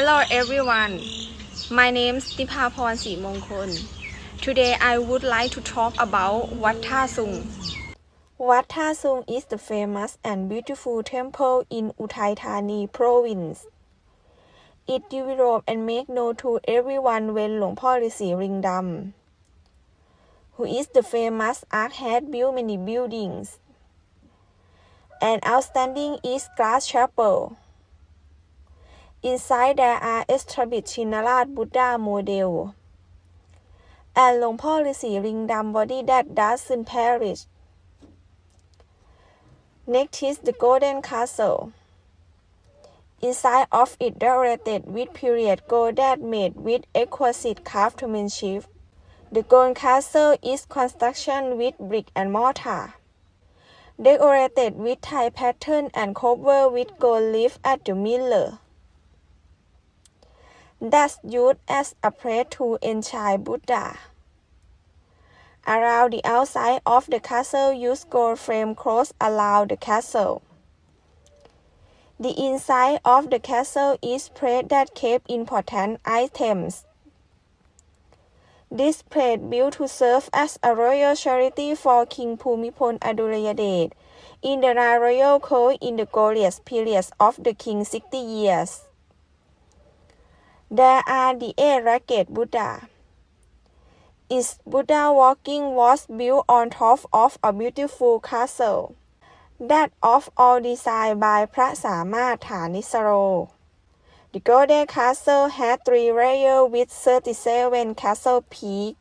Hello everyone, my name is Dipaporn Simongkol. Today I would like to talk about Wat Tha Sung. Wat Tha Sung is the famous and beautiful temple in Uthai Thani province. It developed and made known to everyone when Hong Paul Risi Ringdam, who is the famous art had built many buildings. An outstanding East Glass Chapel. Inside there are established Chinnarat Buddha model and Long Policy Risi Lingdam body that doesn't perish. Next is the Golden Castle. Inside of it decorated with period gold that made with exquisite craftsmanship. The Golden Castle is construction with brick and mortar decorated with Thai pattern and covered with gold leaf at the middle. That's used as a place to enshrine Buddha. Around the outside of the castle use gold frame closed around the castle. The inside of the castle is place that keep important items. This place built to serve as a royal charity for King Bhumibol Adulyadej in the royal court in the glorious period of the king 60 years. There are the eight ragged Buddha. Its Buddha walking was built on top of a beautiful castle. That of all designed by พระสามารถฐานิสโร The Golden Castle had three layers with 37 castle peaks.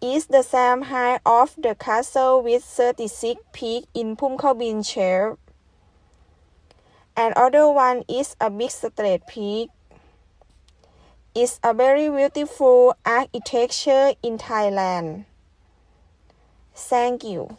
Is the same height of the castle with 36 peaks in Phumkhabin shape. Another one is a big straight peak. It's a very beautiful architecture in Thailand. Thank you.